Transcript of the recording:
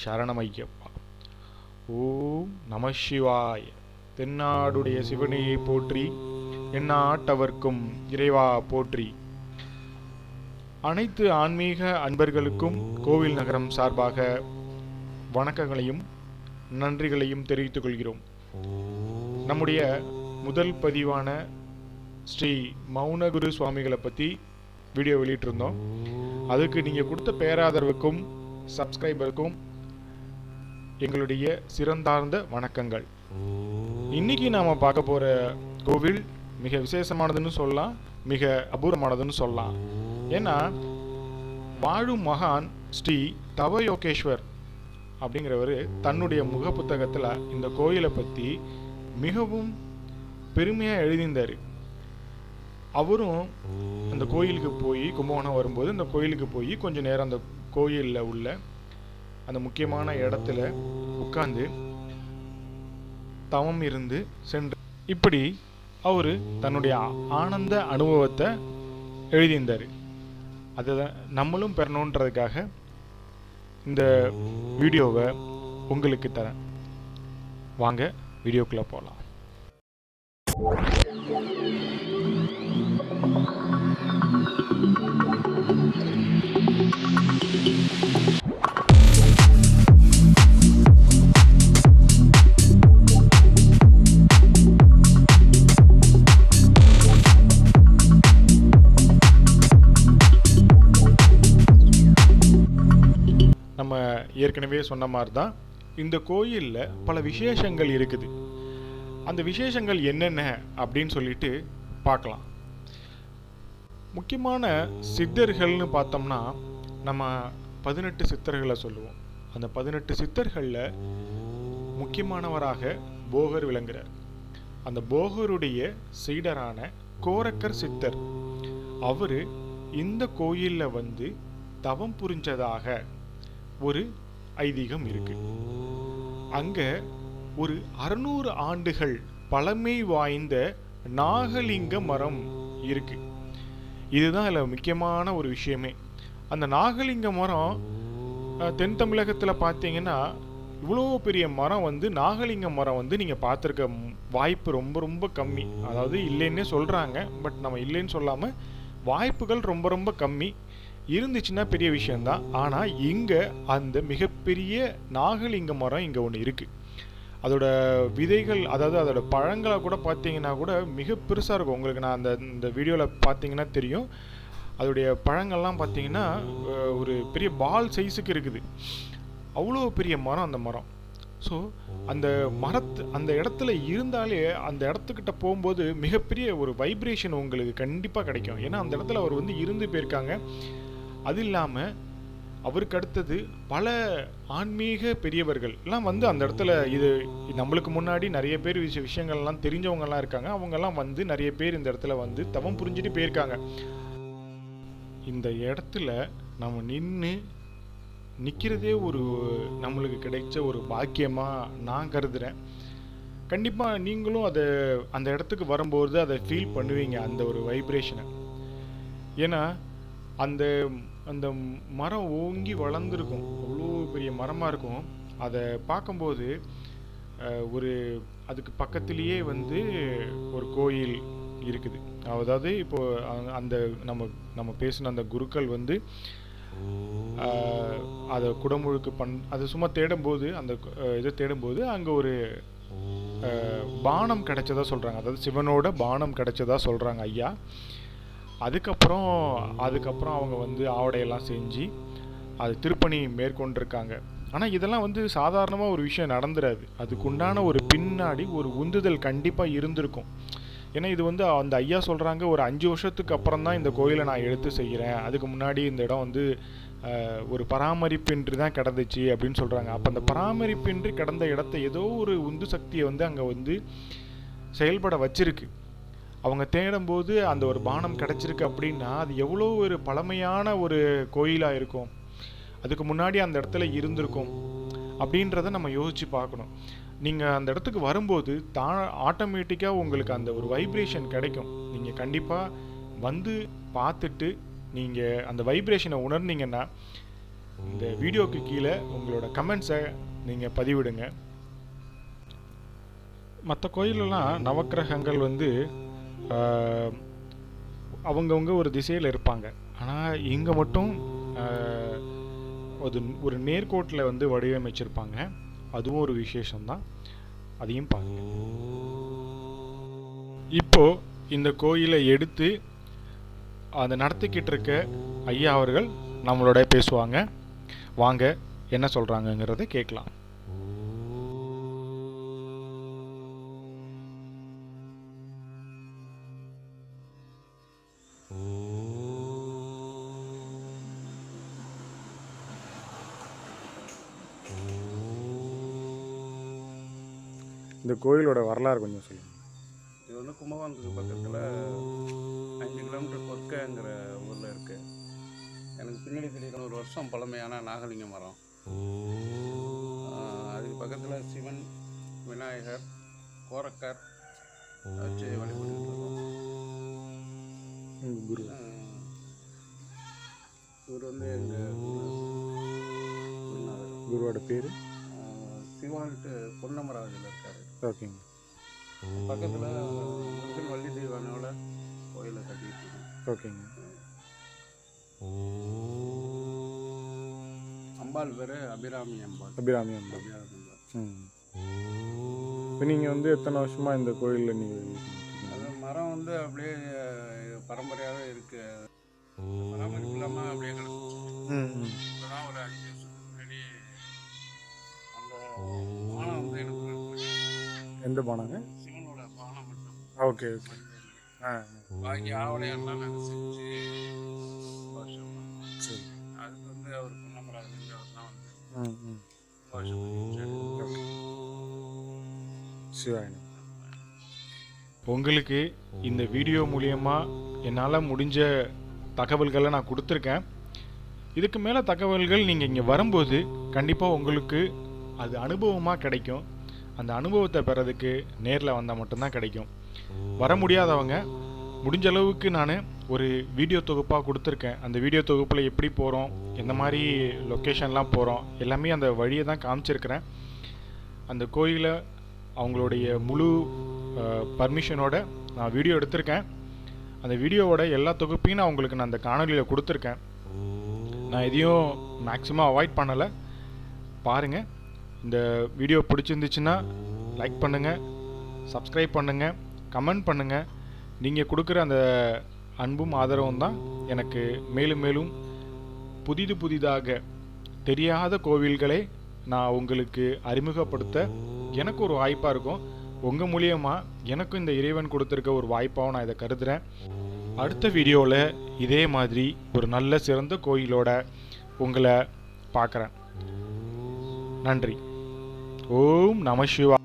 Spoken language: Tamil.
சரணமையப்பா. ஓம் நம சிவாய. தென்னாடுடைய சிவனையை போற்றி எந்நாட்டவர்க்கும் இறைவா போற்றி. அனைத்து ஆன்மீக அன்பர்களுக்கும் கோவில் நகரம் சார்பாக வணக்கங்களையும் நன்றிகளையும் தெரிவித்துக் கொள்கிறோம். நம்முடைய முதல் பதிவான ஸ்ரீ மௌனகுரு சுவாமிகளை பற்றி வீடியோ வெளியிட்டிருந்தோம். அதுக்கு நீங்கள் கொடுத்த பேராதரவுக்கும் சப்ஸ்கிரைபருக்கும் எங்களுடைய சிறந்தார்ந்த வணக்கங்கள். இன்னைக்கு நாம் பார்க்க போகிற கோவில் மிக விசேஷமானதுன்னு சொல்லலாம் மிக அபூர்வமானதுன்னு சொல்லலாம். ஏன்னா வாழும் மகான் ஸ்ரீ தவயோகேஸ்வர் அப்படிங்கிறவர் தன்னுடைய முக புத்தகத்தில் இந்த கோயிலை பற்றி மிகவும் பெருமையாக எழுதியிருந்தார். அவரும் அந்த கோயிலுக்கு போய் கும்பகோணம் வரும்போது அந்த கோயிலுக்கு போய் கொஞ்ச நேரம் அந்த கோயிலில் உள்ள அந்த முக்கியமான இடத்துல உட்கார்ந்து தவம் இருந்து சென்று. இப்படி அவர் தன்னுடைய ஆனந்த அனுபவத்தை எழுதியிருந்தார். அதை நம்மளும் பெறணுன்றதுக்காக இந்த வீடியோவை உங்களுக்கு தரேன். வாங்க வீடியோக்குள்ளே போகலாம். நம்ம ஏற்கனவே சொன்ன மாதிரி தான் இந்த கோயிலில் பல விசேஷங்கள் இருக்குது. அந்த விசேஷங்கள் என்னென்ன அப்படின்னு சொல்லிட்டு பார்க்கலாம். முக்கியமான சித்தர்கள்னு பார்த்தோம்னா நம்ம பதினெட்டு சித்தர்களை சொல்லுவோம். அந்த பதினெட்டு சித்தர்களில் முக்கியமானவராக போகர் விளங்குறார். அந்த போகருடைய சீடரான கோரக்கர் சித்தர் அவர் இந்த கோயிலில் வந்து தவம் புரிஞ்சதாக ஒரு ஐதீகம் இருக்கு. அங்க ஒரு அறுநூறு ஆண்டுகள் பழமை வாய்ந்த நாகலிங்க மரம் இருக்கு. இதுதான் அதில் முக்கியமான ஒரு விஷயமே. அந்த நாகலிங்க மரம் தென் தமிழகத்தில் பார்த்தீங்கன்னா இவ்வளோ பெரிய மரம் வந்து நாகலிங்க மரம் வந்து நீங்கள் பார்த்துருக்க வாய்ப்பு ரொம்ப ரொம்ப கம்மி. அதாவது இல்லைன்னே சொல்கிறாங்க பட் நம்ம இல்லைன்னு சொல்லாமல் வாய்ப்புகள் ரொம்ப ரொம்ப கம்மி. இருந்துச்சுன்னா பெரிய விஷயம்தான். ஆனால் இங்கே அந்த மிகப்பெரிய நாகலிங்க மரம் இங்கே ஒன்று இருக்குது அதோட விதைகள் அதாவது அதோட பழங்களை கூட பார்த்தீங்கன்னா கூட மிக பெருசாக இருக்கும். உங்களுக்கு நான் அந்த இந்த வீடியோவில் பார்த்தீங்கன்னா தெரியும். அதோடைய பழங்கள்லாம் பார்த்தீங்கன்னா ஒரு பெரிய பால் சைஸுக்கு இருக்குது. அவ்வளோ பெரிய மரம் அந்த மரம். ஸோ அந்த மரத்து அந்த இடத்துல இருந்தாலே அந்த இடத்துக்கிட்ட போகும்போது மிகப்பெரிய ஒரு வைப்ரேஷன் உங்களுக்கு கண்டிப்பாக கிடைக்கும். ஏன்னா அந்த இடத்துல அவர் வந்து இருந்து போயிருக்காங்க. அது இல்லாமல் அவருக்கு அடுத்தது பல ஆன்மீக பெரியவர்கள் எல்லாம் வந்து அந்த இடத்துல இது நம்மளுக்கு முன்னாடி நிறைய பேர் விஷய விஷயங்கள்லாம் தெரிஞ்சவங்கலாம் இருக்காங்க. அவங்கெல்லாம் வந்து நிறைய பேர் இந்த இடத்துல வந்து தவம் புரிஞ்சுட்டு போயிருக்காங்க. இந்த இடத்துல நம்ம நின்று நிற்கிறதே ஒரு நம்மளுக்கு கிடைச்ச ஒரு பாக்கியமாக நான் கருதுகிறேன் கண்டிப்பாக நீங்களும் அதை அந்த இடத்துக்கு வரும்போது அதை ஃபீல் பண்ணுவீங்க அந்த ஒரு வைப்ரேஷனை ஏன்னா அந்த அந்த மரம் ஓங்கி வளர்ந்துருக்கும். அவ்வளோ பெரிய மரமாக இருக்கும். அதை பார்க்கும்போது ஒரு அதுக்கு பக்கத்துலேயே வந்து ஒரு கோயில் இருக்குது. அதாவது இப்போ அந்த நம்ம நம்ம பேசின அந்த குருக்கள் வந்து அதை குடமுழுக்கு பண் அதை சும்மா தேடும்போது அந்த இதை தேடும்போது அங்கே ஒரு பானம் கிடைச்சதா சொல்கிறாங்க அதாவது சிவனோட பானம் கிடைச்சதா சொல்கிறாங்க ஐயா. அதுக்கப்புறம் அதுக்கப்புறம் அவங்க வந்து ஆவடையெல்லாம் செஞ்சு அது திருப்பணி மேற்கொண்டிருக்காங்க. ஆனால் இதெல்லாம் வந்து சாதாரணமாக ஒரு விஷயம் நடந்துடாது அதுக்குண்டான ஒரு பின்னாடி ஒரு உந்துதல் கண்டிப்பாக இருந்திருக்கும். ஏன்னா இது வந்து அந்த ஐயா சொல்கிறாங்க ஒரு அஞ்சு வருஷத்துக்கு அப்புறம் தான் இந்த கோயிலை நான் எடுத்து செய்கிறேன் அதுக்கு முன்னாடி இந்த இடம் வந்து ஒரு பராமரிப்பின்றி தான் கிடந்துச்சு அப்படின்னு சொல்கிறாங்க அப்போ அந்த பராமரிப்பின்றி கிடந்த இடத்த ஏதோ ஒரு உந்து சக்தியை வந்து அங்கே வந்து செயல்பட வச்சிருக்கு. அவங்க தேடும்போது அந்த ஒரு பானம் கிடச்சிருக்கு அப்படின்னா அது எவ்வளோ ஒரு பழமையான ஒரு கோயிலாக இருக்கும். அதுக்கு முன்னாடி அந்த இடத்துல இருந்திருக்கும் அப்படின்றத நம்ம யோசித்து பார்க்கணும். நீங்கள் அந்த இடத்துக்கு வரும்போது தா ஆட்டோமேட்டிக்காக உங்களுக்கு அந்த ஒரு வைப்ரேஷன் கிடைக்கும். நீங்கள் கண்டிப்பாக வந்து பார்த்துட்டு நீங்கள் அந்த வைப்ரேஷனை உணர்ந்தீங்கன்னா இந்த வீடியோக்கு கீழே உங்களோட கமெண்ட்ஸை நீங்கள் பதிவிடுங்க. மற்ற கோயிலெல்லாம் நவக்கிரகங்கள் வந்து அவங்கவுங்க ஒரு திசையில் இருப்பாங்க. ஆனால் இங்கே மட்டும் அது ஒரு நேர்கோட்டில் வந்து வடிவமைச்சிருப்பாங்க. அதுவும் ஒரு விசேஷம்தான். அதையும் பாருங்க. இப்போ இந்த கோயிலை எடுத்து அதை நடத்திக்கிட்டு இருக்க ஐயா அவர்கள் நம்மளோட பேசுவாங்க. வாங்க என்ன சொல்கிறாங்கங்கிறத கேட்கலாம். இந்த கோயிலோட வரலாறு கொஞ்சம் சொல்லுங்கள் இது வந்து கும்பகோணத்துக்கு பக்கத்தில் அஞ்சு கிலோமீட்டர் கொற்கைங்கிற ஊரில் இருக்குது எனக்கு பின்னாடி தெரியுற ஒரு வருஷம் பழமையான நாகலிங்க மரம். அதுக்கு பக்கத்தில் சிவன் விநாயகர் கோரக்கர் வச்சு உங்கள் குரு. இவர் வந்து எங்கள் குருவோட பேர்? சிவான்ட்டு பொன்னமராவதியில் இருக்கார். ஓகேங்க பக்கத்தில் வள்ளி தெய்வானோட கோயிலை கட்டிட்டு ஓகேங்க அம்பாள் பேர் அபிராமி அம்பாள். அபிராமி அம்பா அபிராமி அம்பாள். ம். இப்போ நீங்கள் வந்து எத்தனை வருஷமாக இந்த கோயிலில் நீங்கள் அது மரம் வந்து அப்படியே பரம்பரையாகவே இருக்கு. பராமரிப்பு இல்லாமல் அப்படியே ஒரு அஞ்சு எந்த பானங்க? சிவனோட பானம் மட்டும். Okay okay. ஆ. பாக்கி ஆவடையெல்லாம் நாங்கள் செஞ்சு வருஷம் சரி. அதுக்கு வந்து அவர் பொன்னமராஜங்கிறவர் தான் வந்து ம் ம். வருஷம் ஓகே சிவாயணி. உங்களுக்கு இந்த வீடியோ மூலியமா என்னால் முடிஞ்ச தகவல்களை நான் கொடுத்துருக்கேன். இதுக்கு மேலே தகவல்கள் நீங்கள் இங்கே வரும்போது கண்டிப்பாக உங்களுக்கு அது அனுபவமாக கிடைக்கும். அந்த அனுபவத்தை பெறதுக்கு நேரில் வந்தால் மட்டும்தான் கிடைக்கும். வர முடியாதவங்க முடிஞ்ச அளவுக்கு நான் ஒரு வீடியோ தொகுப்பாக கொடுத்துருக்கேன். அந்த வீடியோ தொகுப்பில் எப்படி போகிறோம் எந்த மாதிரி லொக்கேஷன்லாம் போகிறோம் எல்லாமே அந்த வழியை தான் காமிச்சிருக்கிறேன். அந்த கோயிலை அவங்களுடைய முழு பர்மிஷனோட நான் வீடியோ எடுத்திருக்கேன். அந்த வீடியோவோட எல்லா தொகுப்பையும் நான் உங்களுக்கு நான் அந்த காணொலியில் கொடுத்துருக்கேன். நான் எதையும் மேக்ஸிமம் அவாய்ட் பண்ணலை. பாருங்கள் இந்த வீடியோ பிடிச்சிருந்துச்சுன்னா லைக் பண்ணுங்கள் சப்ஸ்கிரைப் பண்ணுங்கள் கமெண்ட் பண்ணுங்கள் நீங்கள் கொடுக்குற அந்த அன்பும் ஆதரவும் தான் எனக்கு மேலும் மேலும் புதிது புதிதாக தெரியாத கோவில்களை நான் உங்களுக்கு அறிமுகப்படுத்த எனக்கு ஒரு வாய்ப்பாக இருக்கும். உங்கள் மூலியமாக எனக்கும் இந்த இறைவன் கொடுத்துருக்க ஒரு வாய்ப்பாகவும் நான் இதை கருதுகிறேன் அடுத்த வீடியோவில் இதே மாதிரி ஒரு நல்ல சிறந்த கோயிலோட உங்களை பார்க்குறேன். நன்றி. ஓம் நம சிவா